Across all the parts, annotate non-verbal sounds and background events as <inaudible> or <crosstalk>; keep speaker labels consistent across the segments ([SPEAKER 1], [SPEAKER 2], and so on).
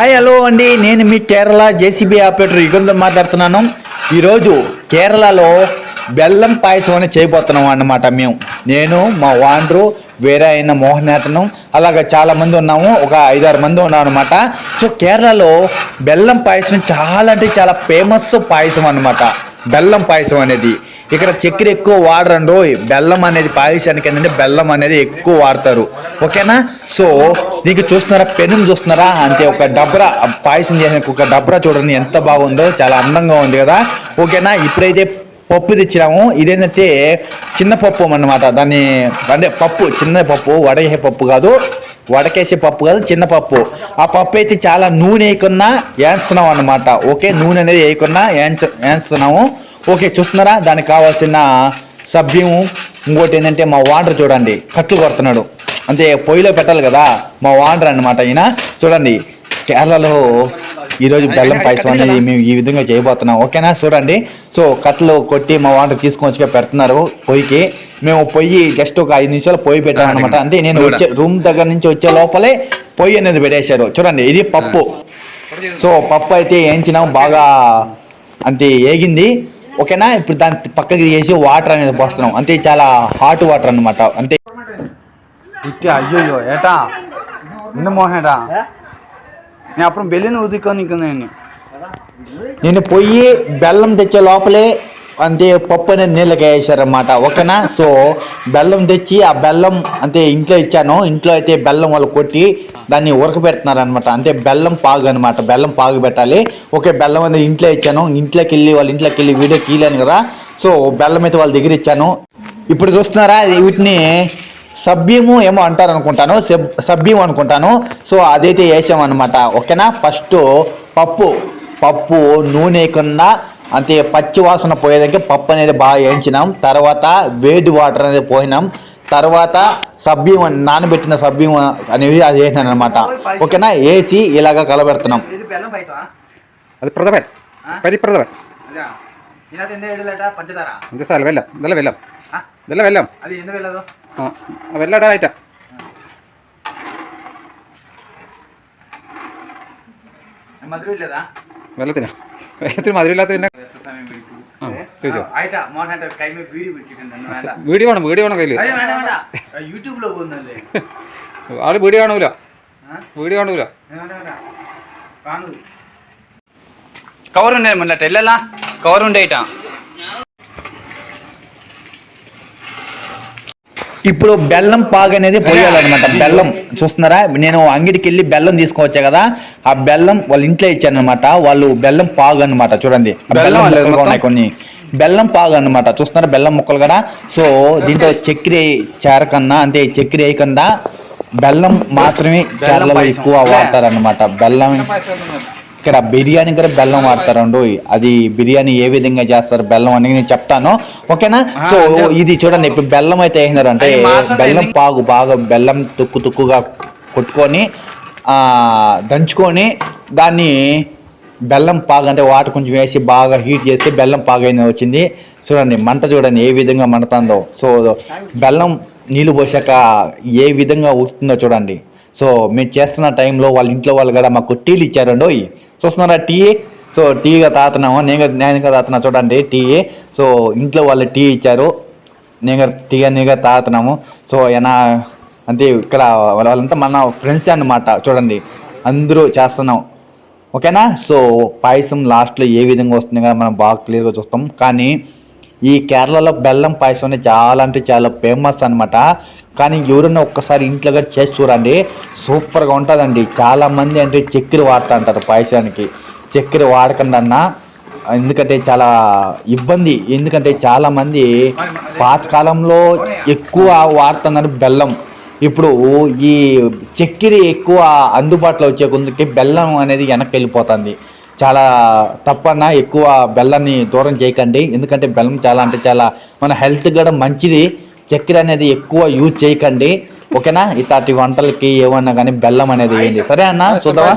[SPEAKER 1] Hi hello అండి. నేను మీ కేరళ జేసీబీ ఆపరేటర్ యుగంతో మాట్లాడుతున్నాను. ఈరోజు కేరళలో బెల్లం పాయసం అని చేయబోతున్నాం అన్నమాట మేము. నేను మా వాండ్రు వేరే అయిన మోహనాథనం అలాగా చాలా మంది ఉన్నాము. ఒక ఐదారు మంది ఉన్నాం అనమాట సో కేరళలో బెల్లం పాయసం చాలా అంటే చాలా ఫేమస్ పాయసం అన్నమాట. బెల్లం పాయసం అనేది. ఇక్కడ చక్కెర ఎక్కువ వాడరండు బెల్లం అనేది పాయసానికి ఏంటంటే బెల్లం అనేది ఎక్కువ వాడతారు. ఓకేనా? సో దీనికి చూస్తున్నారా? పెనం చూస్తున్నారా? అంటే ఒక డబ్రా. పాయసం చేసిన ఒక డబ్రా చూడండి ఎంత బాగుందో. చాలా అందంగా ఉంది కదా. ఓకేనా? ఇప్పుడైతే పప్పు తెచ్చినాము. ఇదేంటంటే చిన్న పప్పు అన్నమాట. దాన్ని అంటే పప్పు చిన్న పప్పు వడగే పప్పు కాదు. వడకేసే పప్పు కాదు చిన్న పప్పు. ఆ పప్పు అయితే చాలా నూనె వేయకున్నా వేస్తున్నాం అన్నమాట. ఓకే నూనె అనేది వేయకున్నా వేస్తున్నాము ఓకే చూస్తున్నారా? దానికి కావాల్సిన సభ్యము ఇంకోటి ఏంటంటే మా వాండర్ చూడండి కట్లు కొడుతున్నాడు. అంటే పొయ్యిలో పెట్టాలి కదా మా వాండర్ అన్నమాట ఈయన. చూడండి కేరళలో ఈరోజు బెల్లం పాయసం అనేది మేము ఈ విధంగా చేయబోతున్నాం. ఓకేనా? చూడండి. సో కట్లు కొట్టి మా వాంటర్ తీసుకొని వచ్చి పెడుతున్నారు పొయ్యికి. మేము పొయ్యి జస్ట్ ఒక ఐదు నిమిషాలు పొయ్యి పెట్టాం అనమాట అంటే నేను వచ్చే రూమ్ దగ్గర నుంచి వచ్చే లోపలే పొయ్యి అనేది పెట్టేశారు. చూడండి ఇది పప్పు. సో పప్పు అయితే వేయించినాం బాగా అంతే ఏగింది. ఓకేనా? ఇప్పుడు దాన్ని పక్కకి తీసి వాటర్ అనేది పోస్తున్నాం. అంతే చాలా హాట్ వాటర్ అన్నమాట. అంతే.
[SPEAKER 2] ఇక్క అయ్యో ఏటా? ఇంత మోహేటా నేను అప్పుడు బెల్లిని ఉదికొని నేను
[SPEAKER 1] నేను పొయ్యి బెల్లం తెచ్చే లోపలే అంతే పప్పు అనేది నీళ్ళకి వేసారనమాట ఓకేనా? సో బెల్లం తెచ్చి ఆ బెల్లం అంతే ఇంట్లో ఇచ్చాను. ఇంట్లో అయితే బెల్లం వాళ్ళు కొట్టి దాన్ని ఉడకబెడుతున్నారు అనమాట అంటే బెల్లం పాగు అనమాట బెల్లం పాగు పెట్టాలి. ఓకే బెల్లం అనేది ఇంట్లో ఇచ్చాను. ఇంట్లోకి వెళ్ళి వాళ్ళ ఇంట్లోకి వెళ్ళి వీడియో తీయలేను కదా. సో బెల్లం అయితే వాళ్ళ దగ్గర ఇచ్చాను. ఇప్పుడు చూస్తున్నారా వీటిని? సభ్యము ఏమో అంటారు అనుకుంటాను సభ్యం అనుకుంటాను. సో అదైతే వేసాం అనమాట ఓకేనా? ఫస్ట్ పప్పు. పప్పు నూనె కన్నా అంతే పచ్చి వాసన పోయేదానికి పప్పు అనేది బాగా వేయించినాం. తర్వాత వేడి వాటర్ అనేది పోయినాం. తర్వాత సభ్యం నానబెట్టిన సభ్యం అనేది అది వేసినాను అనమాట ఓకేనా? వేసి ఇలాగ కలబెడుతున్నాం.
[SPEAKER 2] అది ప్రదమే పరి ప్రదమే వెళ్ళాం
[SPEAKER 3] వెళ్ళాం వెళ్ళాం అది ఎందుకు వెళ్ళదు?
[SPEAKER 2] ആ
[SPEAKER 3] വെല്ലടാ
[SPEAKER 2] ആയിട്ടാ
[SPEAKER 3] വെള്ളത്തിന്. മധുരമില്ലാത്ത പിന്നെ
[SPEAKER 2] വീഡിയോ
[SPEAKER 3] വേണം വീഡിയോ വേണം കയ്യിൽ ആൾ വീഡിയോ കാണൂല. വീഡിയോ കാണൂല.
[SPEAKER 2] കവറുണ്ടായി മുന്നേ ഇല്ലല്ല കവറുണ്ടായിട്ടാ
[SPEAKER 1] ఇప్పుడు బెల్లం పాగు అనేది పోయాలన్నమాట. <laughs> బెల్లం చూస్తున్నారా? నేను అంగిడికి వెళ్ళి బెల్లం తీసుకొచ్చా కదా? ఆ బెల్లం వాళ్ళ ఇంట్లో ఇచ్చానమాట వాళ్ళు బెల్లం పాగు అన్నమాట. చూడండి.
[SPEAKER 3] బెల్లం
[SPEAKER 1] ముక్కలుగా? ఉన్నాయి కొన్ని. బెల్లం పాగు అన్నమాట. చూస్తున్నారా? బెల్లం ముక్కలు కూడా సో దీంట్లో చక్కెర చేరకన్నా అంటే చక్కెర వేయకుండా బెల్లం మాత్రమే కేరళలో. ఎక్కువ వాడతారన్నమాట. బెల్లం ఇక్కడ బిర్యానీ కూడా బెల్లం వాడతారండు అది బిర్యానీ ఏ విధంగా చేస్తారు బెల్లం అనేది నేను చెప్తాను. ఓకేనా? సో ఇది చూడండి ఇప్పుడు బెల్లం అయితే వేసినారు అంటే
[SPEAKER 2] అది మాత్రం
[SPEAKER 1] బెల్లం. పాగు బాగా బెల్లం తుక్కు తుక్కుగా కొట్టుకొని ఆ, దంచుకొని దాన్ని బెల్లం పాగు అంటే వాటర్ కొంచెం వేసి బాగా హీట్ చేస్తే బెల్లం పాగు అనేది వచ్చింది. చూడండి మంట చూడండి ఏ విధంగా మండుతుందో. సో బెల్లం నీళ్ళు పోసాక ఏ విధంగా ఉడుతుందో చూడండి. సో మేము చేస్తున్న టైంలో వాళ్ళ ఇంట్లో వాళ్ళు కూడా మాకు టీలు ఇచ్చారండి ఓయ్. చూస్తున్నారా టీ? సో టీగా తాగుతున్నాము? నేను నేను తాతున్నా చూడండి టీ. సో ఇంట్లో వాళ్ళు టీ ఇచ్చారు. నేను టీ అనేగా తాగుతున్నాము. సో ఏనా అంటే ఇక్కడ వాళ్ళంతా మన ఫ్రెండ్స్ అన్నమాట చూడండి. అందరూ చేస్తున్నాం. ఓకేనా? సో పాయసం లాస్ట్లో ఏ విధంగా వస్తుంది కదా మనం బాగా క్లియర్గా చూస్తాం. కానీ ఈ కేరళలో బెల్లం పాయసం అనేది చాలా అంటే చాలా ఫేమస్ అన్నమాట. కానీ ఎవరైనా ఒక్కసారి ఇంట్లో కూడా చేసి చూడండి సూపర్గా ఉంటుందండి. చాలామంది అంటే చక్కెర వాడుతూ అంటారు పాయసానికి. చక్కెర వాడకుండా అన్నా. ఎందుకంటే చాలా ఇబ్బంది. ఎందుకంటే చాలామంది పాతకాలంలో ఎక్కువ వాడుతున్నారు బెల్లం. ఇప్పుడు ఈ చక్కెర ఎక్కువ అందుబాటులో వచ్చే కొందుకి బెల్లం అనేది వెనక్కి వెళ్ళిపోతుంది. చాలా తప్పన్న ఎక్కువ బెల్లాన్ని దూరం చేయకండి. ఎందుకంటే బెల్లం చాలా అంటే చాలా మన హెల్త్ కూడా మంచిది. చక్కెర అనేది ఎక్కువ యూజ్ చేయకండి. ఓకేనా? ఇట్లాంటి వంటలకి ఏమన్నా కానీ బెల్లం అనేది ఏంటి సరే. అన్న చూద్దామా?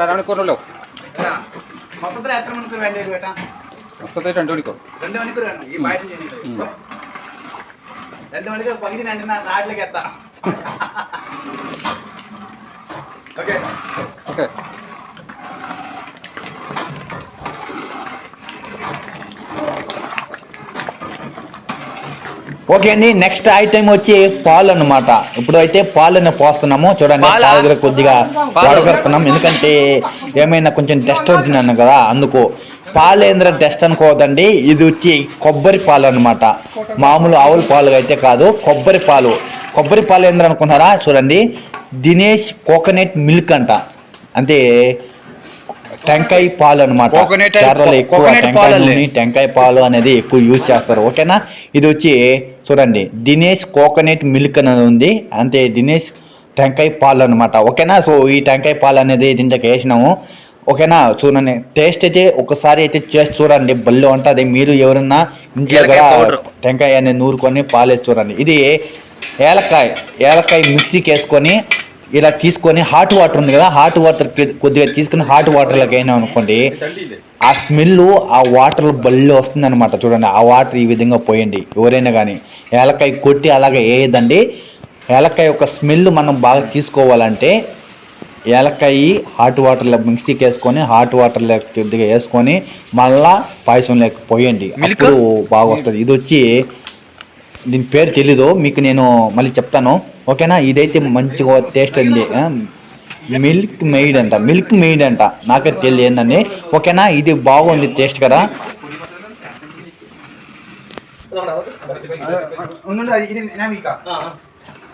[SPEAKER 2] రావణకూరలో మొత్తం ఎత్తమనుకోరు మొత్తం రెండు అనుకోరు రెండు అనుకోరు ఈ
[SPEAKER 3] చేయండి.
[SPEAKER 1] ఓకే. అండి నెక్స్ట్ ఐటమ్ వచ్చి పాలు అనమాట ఇప్పుడు అయితే పాలను పోస్తున్నాము. చూడండి
[SPEAKER 2] పాల?
[SPEAKER 1] దగ్గర కొద్దిగా వాడగలుగుతున్నాం. ఎందుకంటే ఏమైనా కొంచెం టెస్ట్ ఉంటున్నాను కదా అందుకు పాలేంద్ర టెస్ట్ అనుకోవద్దండి. ఇది వచ్చి కొబ్బరి పాలు అన్నమాట. మామూలు ఆవుల పాలు అయితే కాదు కొబ్బరి పాలు. కొబ్బరి పాలు ఏంద్ర అనుకున్నారా చూడండి. దినేష్ కోకోనట్ మిల్క్ అంట. అంటే టెంకాయ పాలు అనమాట కేరళలో ఎక్కువ నూనె, టెంకాయ పాలు అనేది ఎక్కువ యూజ్ చేస్తారు. ఓకేనా? ఇది వచ్చి చూడండి. దినేష్ కోకోనట్ మిల్క్ అనేది ఉంది. అంతే దినేష్ టెంకాయ పాలు అనమాట ఓకేనా? సో ఈ టెంకాయ పాలు అనేది దీంట్లోకి వేసినాము. ఓకేనా? చూడండి టేస్ట్ అయితే ఒకసారి అయితే చేసి చూడండి. బల్లో ఉంటుంది. మీరు ఎవరన్నా ఇంట్లో కూడా. టెంకాయ అనేది నూరుకొని పాలేసి చూడండి. ఇది ఏలకాయ ఏలకాయ మిక్సీకి వేసుకొని ఇలా తీసుకొని హాట్ వాటర్ ఉంది కదా హాట్ వాటర్ కొద్దిగా తీసుకుని హాట్ వాటర్లోకి అయినా అనుకోండి ఆ స్మెల్ ఆ వాటర్ బల్లో వస్తుంది అనమాట చూడండి ఆ వాటర్ ఈ విధంగా పోయండి ఎవరైనా కానీ ఏలకాయ కొట్టి అలాగే వేయదండి ఏలకాయ యొక్క స్మెల్ మనం బాగా తీసుకోవాలంటే ఏలకాయ హాట్ వాటర్లో మిక్సీకి వేసుకొని హాట్ వాటర్లో కొద్దిగా వేసుకొని మళ్ళా పాయసంలోకి పోయండి
[SPEAKER 2] Milk?
[SPEAKER 1] అప్పుడు బాగా వస్తుంది ఇది వచ్చి దీని పేరు తెలీదు మీకు నేను మళ్ళీ చెప్తాను ఓకేనా ఇదైతే మంచిగా టేస్ట్ అండి మిల్క్ మెయిడ్ అంట మిల్క్ మెయిడ్ అంట నాకే తెలియదు ఏందండి ఓకేనా ఇది బాగుంది టేస్ట్ కదా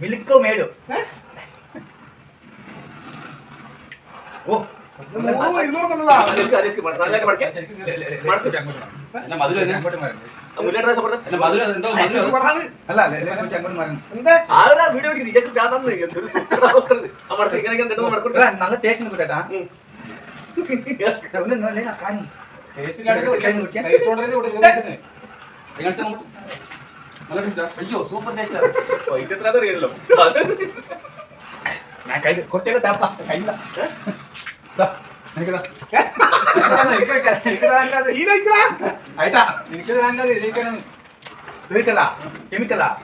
[SPEAKER 2] മിൽക്ക് മേലു? ഓ. നല്ല തേശം കൂട്ടാ കാര്യം. അയ്യോ സൂപ്പർ പൈസ എത്ര അറിയാലോ ഞാൻ കൈ കുറച്ചൊക്കെ താപ്പാ കയ്യില്ല ക്ഷമിക്കടാ ക്ഷമിക്കടാ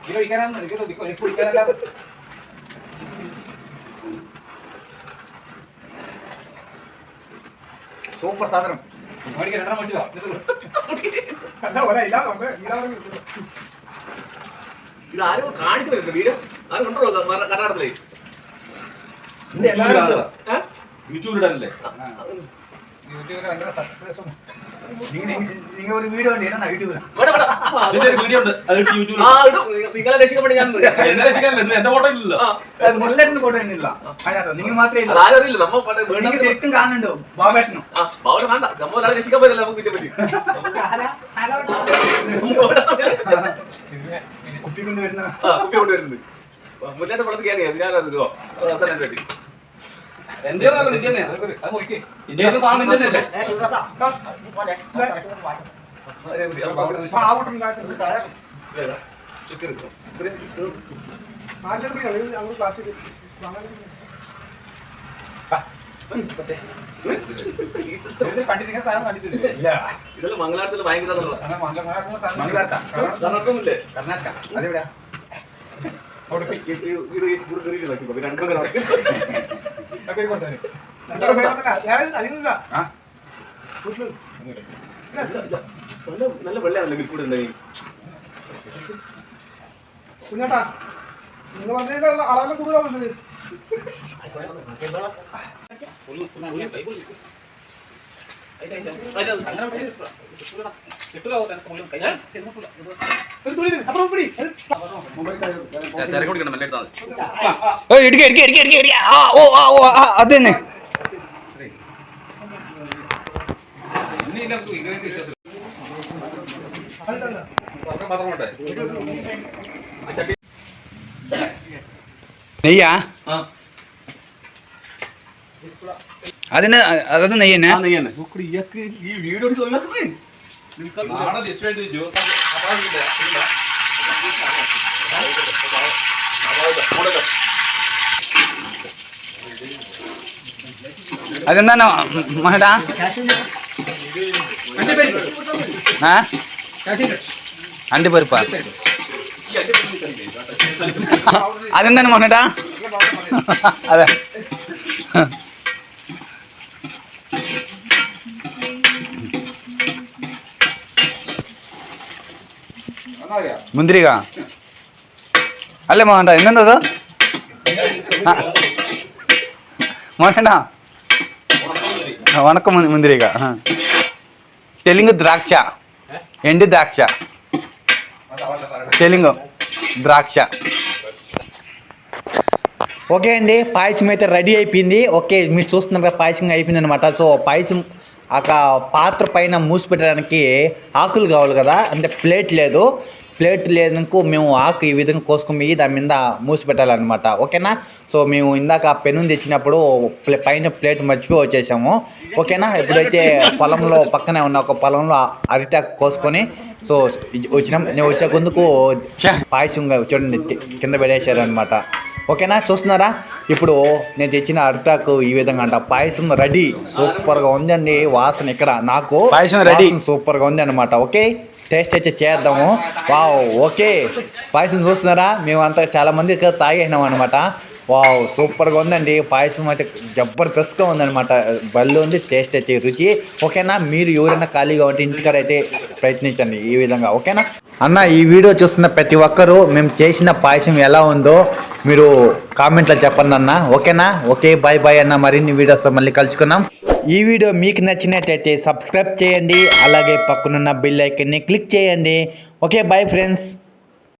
[SPEAKER 2] ഇത് ഒഴിക്കാനാന്ന് എനിക്ക് ഒഴിക്കാനല്ലാതെ സൂപ്പർ സാധനം. മേടിക്കാൻ രണ്ടെണ്ണം മേടിച്ചില്ല അല്ല ഒരാ ഇല്ലാതെ ഇല്ലാതെ
[SPEAKER 4] ഇത് ആരും കാണിക്കുന്നില്ല വീട് ആരും കണ്ടോ
[SPEAKER 1] കർണാടകത്തിലേക്ക്
[SPEAKER 4] യൂട്യൂബിലല്ലേ
[SPEAKER 1] നിങ്ങൾ നിങ്ങൾ ഒരു വീഡിയോ ഉണ്ട് ഇടാ യൂട്യൂബിൽ
[SPEAKER 4] അതിന്റെ ഒരു വീഡിയോ ഉണ്ട് അത് യൂട്യൂബിൽ നിങ്ങളെ രക്ഷിക്കപ്പെടി ഞാൻ <laughs> എന്നെ രക്ഷിക്കാനല്ല എന്റെ ഫോട്ടോ ഇല്ലല്ലോ.
[SPEAKER 1] മുള്ളേട്ടിന് ഫോട്ടോ ഇല്ല. അതിനകത്ത് നിങ്ങൾ മാത്രമേ ഇല്ല
[SPEAKER 4] ആരും അറിയില്ല നമ്മ പണ്ട്
[SPEAKER 1] നിങ്ങൾ
[SPEAKER 4] വീണ്ടും
[SPEAKER 1] ശരിക്കും കാണുന്നുണ്ടോ? ബാബേട്ടനും?
[SPEAKER 4] ആ ബാബുടെ വേണ്ട. നമ്മ ഒരാളെ രക്ഷിക്കാൻ പറ്റില്ല നമുക്ക് ഇതിനെ പറ്റി?
[SPEAKER 1] കുപ്പി കൊണ്ടുവരുന്ന
[SPEAKER 4] ആ കുപ്പി കൊണ്ടുവരുന്നത് മുന്നേറ്റ പടത്ത് കയറി അതിനാലോ അവസാനം പറ്റി.
[SPEAKER 3] എന്റെ നിന്റെ തന്നെ ഇന്ത്യ ഫാം നിന്റെ തന്നെ
[SPEAKER 4] മംഗലാരത്തിൽ ഭയങ്കര കർണാടകമില്ലേ
[SPEAKER 1] കർണാടക അതെവിടാ അവിടെ രണ്ടു
[SPEAKER 4] നല്ല വെള്ളയാണല്ലോ മിൽക്ക് കൂടെ ഉണ്ടായി?
[SPEAKER 5] കുഞ്ഞാട്ടാ നിങ്ങൾ പറഞ്ഞതിലുള്ള അളവിൽ
[SPEAKER 2] കൂടുതലാവുന്നത് അതിന്റെ അത് തന്നെ. നെയ്യാ അതിന്
[SPEAKER 4] അതത് നെയ്യന്നെ നെയ്യന്നെ ഈ വീഡിയോ ಹಣದ ಎಷ್ಟು ಹೇಳಿದ್ವಿ ಅದನ್ನ
[SPEAKER 2] ಮಾಡ அண்டு பருப்பா அது தானே மகனடா அதான் മുന്തിരിക. അല്ലേ മോഹൻഡ ഇന്നെന്തത്? മോഹൻഡ വണക്കം മുന്തിരിക തെലുങ്ക് ദ്രാക്ഷ. എണ്ട് ദ്രാക്ഷ? തെലുങ്ക് ദ്രാക്ഷ.
[SPEAKER 1] ఓకే అండి పాయసం అయితే రెడీ అయిపోయింది. ఓకే మీరు చూస్తున్నారు కదా పాయసం అయిపోయింది అనమాట సో పాయసం ఒక పాత్ర పైన మూసి పెట్టడానికి ఆకులు కావాలి కదా అంటే ప్లేట్ లేదు. ప్లేట్ లేదనుకో మేము ఆకు ఈ విధంగా కోసుకొని దాని మీద మూసి పెట్టాలన్నమాట. ఓకేనా? సో మేము ఇందాక పెను తెచ్చినప్పుడు ప్లే- పైన ప్లేట్ మర్చిపోయి వచ్చేసాము. ఓకేనా? ఇప్పుడైతే పొలంలో పక్కనే ఉన్న ఒక పొలంలో అరిటాకు కోసుకొని సో వచ్చినాం. నేను వచ్చే ముందుకు పాయసం చూడండి కింద అనమాట ఓకేనా? చూస్తున్నారా? ఇప్పుడు నేను తెచ్చిన అరిటాకు ఈ విధంగా అంట. పాయసం రెడీ. సూపర్గా ఉందండి. వాసన ఇక్కడ. నాకు
[SPEAKER 2] పాయసం.
[SPEAKER 1] వాసన సూపర్గా ఉంది అనమాట ఓకే? టేస్ట్ అయితే చేద్దాము. Wow okay. పాయసం చూస్తున్నారా? మేమంతా చాలా మంది ఇక్కడ తాగేసినాం అనమాట వావ్ సూపర్గా ఉందండి. పాయసం అయితే జబర్దస్త్గా ఉందన్నమాట. బళ్ళు ఉంది టేస్ట్ అయితే రుచి. ఓకేనా? మీరు ఎవరైనా ఖాళీగా ఉంటే ఇంటికాడ అయితే ప్రయత్నించండి ఈ విధంగా. ఓకేనా? అన్న ఈ వీడియో చూస్తున్న ప్రతి ఒక్కరూ మేము చేసిన పాయసం ఎలా ఉందో మీరు కామెంట్లో చెప్పండి అన్న. ఓకేనా? ఓకే బాయ్ బాయ్ అన్న. మరిన్ని వీడియోస్తో మళ్ళీ కలుసుకున్నాం ఈ వీడియో మీకు నచ్చినట్టయితే సబ్స్క్రైబ్ చేయండి. అలాగే పక్కనున్న బిల్ ఐకన్ని క్లిక్ చేయండి. Okay bye friends